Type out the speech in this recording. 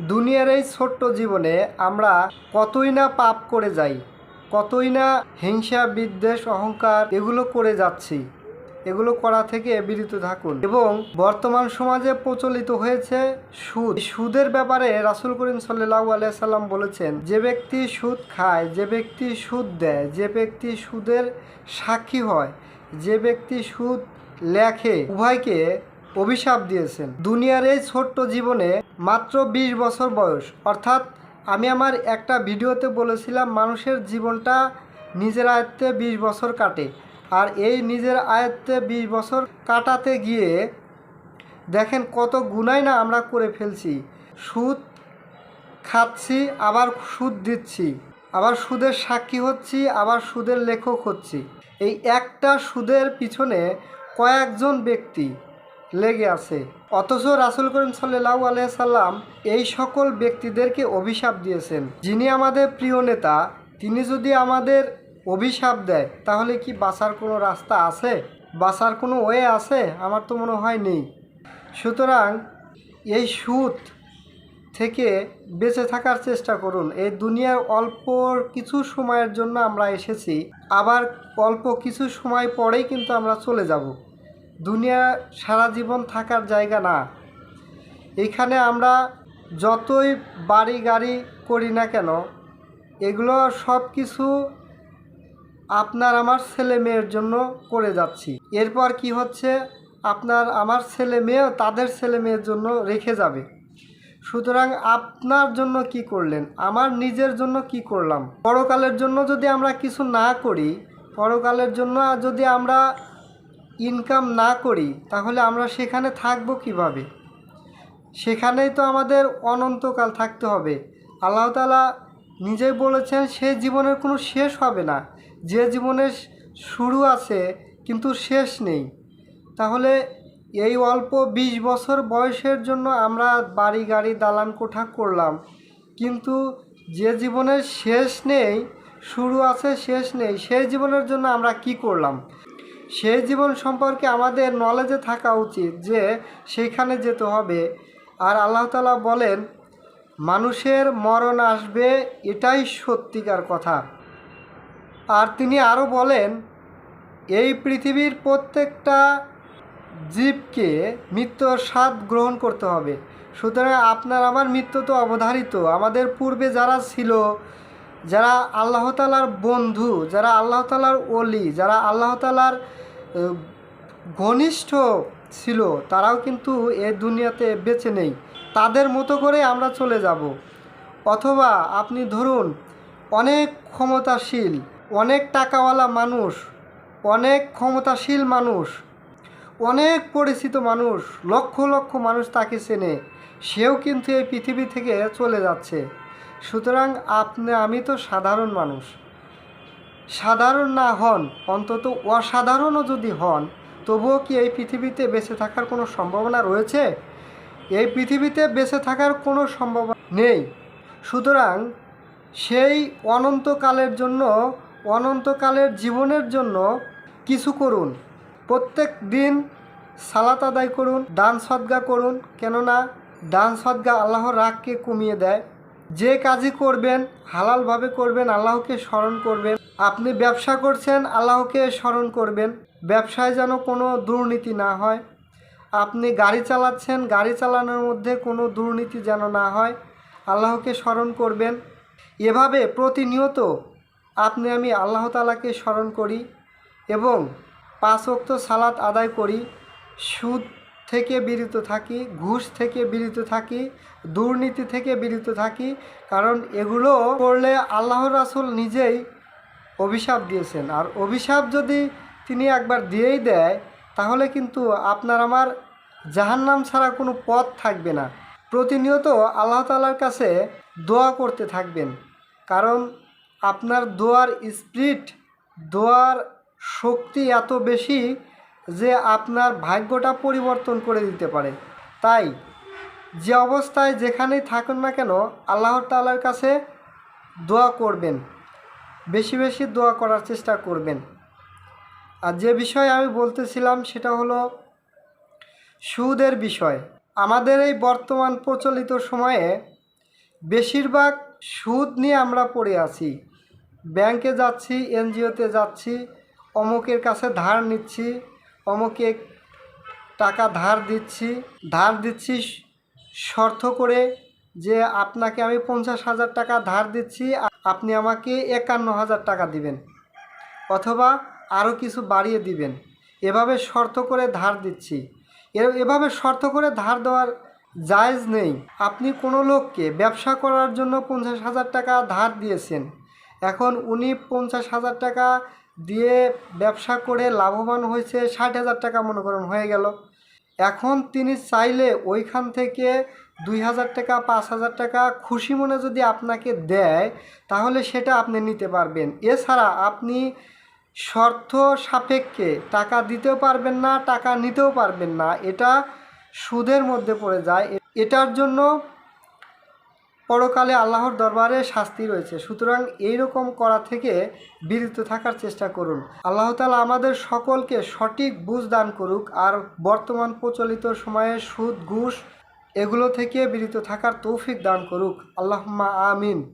দুনিয়ার এই ছোট্ট জীবনে আমরা কতই না পাপ করে যাই, কতই না হিংসা, বিদ্বেষ, অহংকার এগুলো করে যাচ্ছি। এগুলো করা থেকে বিরত থাকুন। এবং বর্তমান সমাজে প্রচলিত হয়েছে সুদ। সুদের ব্যাপারে রাসুল করিম সাল্লাহ আলিয়াল্লাম বলেছেন, যে ব্যক্তি সুদ খায়, যে ব্যক্তি সুদ দেয়, যে ব্যক্তি সুদের সাক্ষী হয়, যে ব্যক্তি সুদ লেখে, উভয়কে অভিশাপ দিয়েছেন। দুনিয়ার এই ছোট্ট জীবনে মাত্র ২০ বছর বয়স। অর্থাৎ আমি আমার একটা ভিডিওতে বলেছিলাম, মানুষের জীবনটা নিজের আয়ত্তে ২০ বছর কাটে। আর এই নিজের আয়ত্তে ২০ বছর কাটাতে গিয়ে দেখেন কত গুনাই না আমরা করে ফেলছি। সুদ খাচ্ছি, আবার সুদ দিচ্ছি। আবার সুদের সাক্ষী হচ্ছি, আবার সুদের লেখক হচ্ছি। এই একটা সুদের পিছনে কয়েকজন ব্যক্তি লেগে আছে। অথচ রাসুল করিম সাল্লাহ আলাইসাল্লাম এই সকল ব্যক্তিদেরকে অভিশাপ দিয়েছেন। যিনি আমাদের প্রিয় নেতা, তিনি যদি আমাদের অভিশাপ দেয়, তাহলে কি বাঁচার কোনো রাস্তা আছে? বাঁচার কোনো ওয়ে আছে? আমার তো মনে হয় নেই। সুতরাং এই সুদ থেকে বেঁচে থাকার চেষ্টা করুন। এই দুনিয়ার অল্প কিছু সময়ের জন্য আমরা এসেছি। আবার অল্প কিছু সময় পরেই কিন্তু আমরা চলে যাব। দুনিয়া সারা জীবন থাকার জায়গা না। এখানে আমরা যতই বাড়ি গাড়ি করি না কেন, এগুলো সব কিছু আপনার আমার ছেলে মেয়ের জন্য করে যাচ্ছি। এরপর কি হচ্ছে, আপনার আমার ছেলে মেয়েও তাদের ছেলে মেয়ের জন্য রেখে যাবে। সুতরাং আপনার জন্য কি করলেন, আমার নিজের জন্য কি করলাম? পরকালের জন্য যদি আমরা কিছু না করি, পরকালের জন্য যদি আমরা ইনকাম না করি, তাহলে আমরা সেখানে থাকব কীভাবে? সেখানেই তো আমাদের অনন্তকাল থাকতে হবে। আল্লাহ তালা নিজেই বলেছেন, সে জীবনের কোনো শেষ হবে না। যে জীবনের শুরু আছে, কিন্তু শেষ নেই। তাহলে এই অল্প ২০ বছর বয়সের জন্য আমরা বাড়ি গাড়ি দালান কোঠা করলাম। কিন্তু যে জীবনের শেষ নেই, শুরু আছে, শেষ নেই, সেই জীবনের জন্য আমরা কি করলাম? সেই জীবন সম্পর্কে আমাদের নলেজে থাকা উচিত যে সেইখানে যেতে হবে। আর আল্লাহ তালা বলেন, মানুষের মরণ আসবে এটাই সত্যিকার কথা। আর তিনি আরও বলেন, এই পৃথিবীর প্রত্যেকটা জীবকে মৃত্যুর স্বাদ গ্রহণ করতে হবে। সুতরাং আপনার আমার মৃত্যু তো অবধারিত। আমাদের পূর্বে যারা ছিল যারা আল্লাহ তালার বন্ধু, যারা আল্লাহ তালার অলি যারা আল্লাহ তালার ঘনিষ্ঠ ছিল, তারাও কিন্তু এ দুনিয়াতে বেঁচে নেই। তাদের মতো করে আমরা চলে যাব। অথবা আপনি ধরুন, অনেক ক্ষমতাশীল, অনেক টাকাওয়ালা মানুষ, অনেক ক্ষমতাশীল মানুষ, অনেক পরিচিত মানুষ, লক্ষ লক্ষ মানুষ তাকে চেনে, সেও কিন্তু এই পৃথিবী থেকে চলে যাচ্ছে। সুতরাং আপনি, আমি তো সাধারণ মানুষ। সাধারণ না হন, অন্তত অসাধারণও যদি হন, তবুও কি এই পৃথিবীতে বেঁচে থাকার কোনো সম্ভাবনা রয়েছে? এই পৃথিবীতে বেঁচে থাকার কোনো সম্ভাবনা নেই। সুতরাং সেই অনন্তকালের জন্য, অনন্তকালের জীবনের জন্য কিছু করুন। প্রত্যেক দিন সালাত আদায় করুন, দান সদ্গা করুন, কেননা দান সদ্গা আল্লাহর রাগকে কমিয়ে দেয়। যে কাজই করবেন, হালালভাবে করবেন, আল্লাহকে স্মরণ করবেন। আপনি ব্যবসা করছেন, আল্লাহকে স্মরণ করবেন। ব্যবসায় যেন কোনো দুর্নীতি না হয়। আপনি গাড়ি চালাচ্ছেন, গাড়ি চালানোর মধ্যে কোনো দুর্নীতি যেন না হয়। আল্লাহকে স্মরণ করবেন। এভাবে প্রতিনিয়ত আপনি, আমি আল্লাহ তালাকে স্মরণ করি এবং পাঁচ ওক্ত সালাত আদায় করি। সুদ থেকে বিরত থাকি, ঘুষ থেকে বিরত থাকি, দুর্নীতি থেকে বিরত থাকি, কারণ এগুলো করলে আল্লাহ রাসুল নিজেই অভিশাপ দিয়েছেন। আর অভিশাপ যদি তিনি একবার দিয়েই দেয়, তাহলে কিন্তু আপনার আমার জাহান্নাম ছাড়া কোনো পথ থাকবে না। প্রতিনিয়ত আল্লাহ তালার কাছে দোয়া করতে থাকবেন। কারণ আপনার দোয়ার স্পিরিট, দোয়ার শক্তি এত বেশি যে আপনার ভাগ্যটা পরিবর্তন করে দিতে পারে। তাই, যে অবস্থায় যেখানেই থাকুন না কেন, আল্লাহ তালার কাছে দোয়া করবেন। বেশি বেশি দোয়া করার চেষ্টা করবেন। আর যে বিষয়ে আমি বলতেছিলাম, সেটা হলো সুদের বিষয়। আমাদের এই বর্তমান প্রচলিত সময়ে বেশিরভাগ সুদ নিয়ে আমরা পড়ে আছি। ব্যাংকে যাচ্ছি, এনজিওতে যাচ্ছি, অমুকের কাছে ধার নিচ্ছি অমুকে টাকা ধার দিচ্ছি। ধার দিচ্ছি শর্ত করে যে আপনাকে আমি পঞ্চাশ হাজার টাকা ধার দিচ্ছি আপনি আমাকে একান্ন হাজার টাকা দিবেন অথবা আরও কিছু বাড়িয়ে দিবেন। এভাবে শর্ত করে ধার দিচ্ছি। এভাবে শর্ত করে ধার দেওয়ার জায়জ নেই। আপনি কোনো লোককে ব্যবসা করার জন্য পঞ্চাশ হাজার টাকা ধার দিয়েছেন। এখন উনি পঞ্চাশ হাজার টাকা দিয়ে ব্যবসা করে লাভবান হয়েছে ষাট হাজার টাকা মনে করেন, হয়ে গেল। এখন তিনি চাইলে ওইখান থেকে দুই হাজার টাকা, পাঁচ হাজার টাকা খুশি মনে যদি আপনাকে দেয়, তাহলে সেটা আপনি নিতে পারবেন। এছাড়া আপনি শর্ত সাপেক্ষে টাকা দিতেও পারবেন না, টাকা নিতেও পারবেন না। এটা সুদের মধ্যে পড়ে যায়। এটার জন্য পরকালে আল্লাহর দরবারে শাস্তি রয়েছে। সুতরাং এইরকম করা থেকে বিরত থাকার চেষ্টা করুন। আল্লাহ তালা আমাদের সকলকে সঠিক বুঝ দান করুক আর বর্তমান প্রচলিত সময়ে সুদ, ঘুষ, এগুলো থেকে বিরত থাকার তৌফিক দান করুক। আল্লাহুম্মা আমিন।